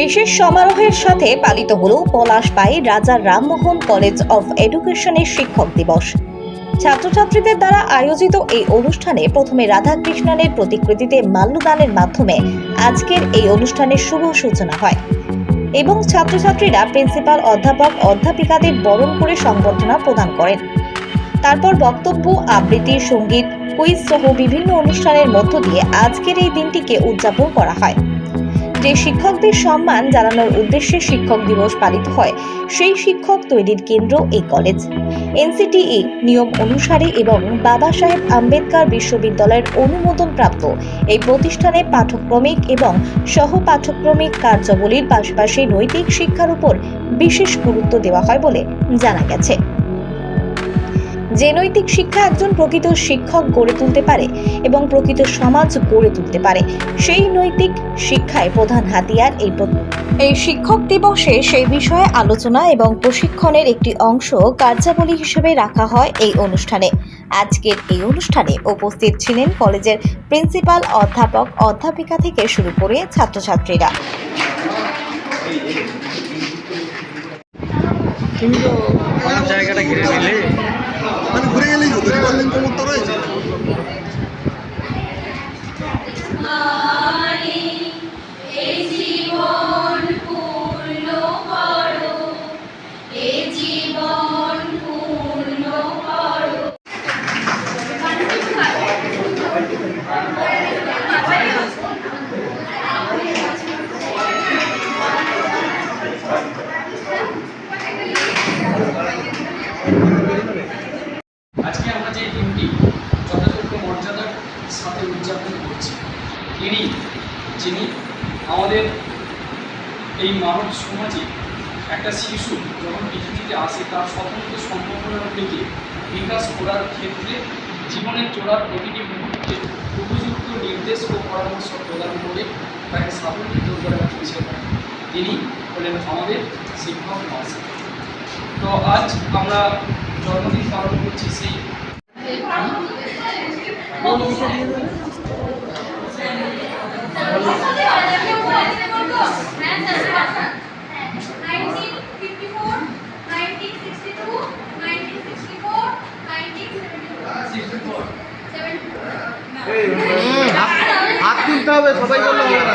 বিশেষ সমারোহের সাথে পালিত হল পলাশপাই রাজা রামমোহন কলেজ অফ এডুকেশনের শিক্ষক দিবস। ছাত্রছাত্রীদের দ্বারা আয়োজিত এই অনুষ্ঠানে প্রথমে রাধাকৃষ্ণনের প্রতিকৃতিতে মাল্যদানের মাধ্যমে আজকের এই অনুষ্ঠানের শুভ সূচনা হয় এবং ছাত্রছাত্রীরা প্রিন্সিপাল অধ্যাপক অধ্যাপিকাদের বরণ করে সংবর্ধনা প্রদান করেন। তারপর বক্তব্য, আবৃত্তি, সংগীত, কুইজ সহ বিভিন্ন অনুষ্ঠানের মধ্য দিয়ে আজকের এই দিনটিকে উদযাপন করা হয়। যে শিক্ষকদের সম্মান জানানোর উদ্দেশ্যে শিক্ষক দিবস পালিত হয়, সেই শিক্ষক তৈরির কেন্দ্র এই কলেজ। এনসিটিই নিয়ম অনুসারে এবং বাবা সাহেব আম্বেদকর বিশ্ববিদ্যালয়ের অনুমোদন প্রাপ্ত এই প্রতিষ্ঠানে পাঠ্যক্রমিক এবং সহ পাঠ্যক্রমিক কার্যাবলীর পাশাপাশি নৈতিক শিক্ষার উপর বিশেষ গুরুত্ব দেওয়া হয় বলে জানা গেছে। যে নৈতিক শিক্ষা একজন প্রকৃত শিক্ষক গড়ে তুলতে পারে এবং প্রকৃত সমাজ গড়ে তুলতে পারে, সেই নৈতিক শিক্ষায় প্রধান হাতিয়ার এই এই শিক্ষক দিবসে সেই বিষয়ে আলোচনা এবং প্রশিক্ষণের একটি অংশ কার্যাবলী হিসেবে রাখা হয় এই অনুষ্ঠানে। আজকের এই অনুষ্ঠানে উপস্থিত ছিলেন কলেজের প্রিন্সিপাল অধ্যাপক, অধ্যাপিকা থেকে শুরু করে ছাত্রছাত্রীরা। জায়গাটা ঘিরে নিলে? মানে ঘুরে গেলেই হতো রিভলভিং কোমরটা রয়েছে। তিনি, যিনি আমাদের এই মানব সমাজে একটা শিশু যখন পৃথিবীতে আসে, তার স্বতন্ত্র সম্ভাবনাগুলিকে বিকাশ করার ক্ষেত্রে জীবনের চলার প্রতিটি মুহূর্তে উপযুক্ত নির্দেশ ও পরামর্শ প্রদান করে তাকে সাফল্যিত করে রাখছে তিনি হলেন আমাদের শিক্ষক মাসে তো আজ আমরা জন্মদিন পালন করছি সেই তুলতে হবে সবাই বললে হবে না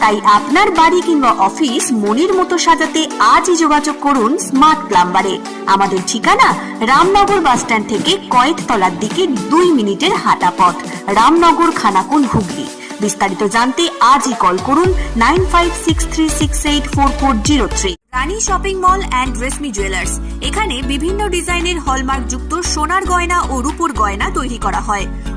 তাই আপনার বাড়ি কিংবা অফিস মনের মতো সাজাতে আজই যোগাযোগ করুন স্মার্ট প্লাম্বারে আমাদের ঠিকানা রামনগর বাসস্ট্যান্ড থেকে কয়েকতলার দিকে দুই মিনিটের হাঁটা পথ, রামনগর খানাকুল হুগলি। বিস্তারিত জানতে আজই কল করুন nine five six three six eight four four zero three. Rani shopping mall and Reshmi jewellers. এখানে বিভিন্ন ডিজাইনের হলমার্ক যুক্ত সোনার গয়না ও রূপোর গয়না তৈরি করা হয়।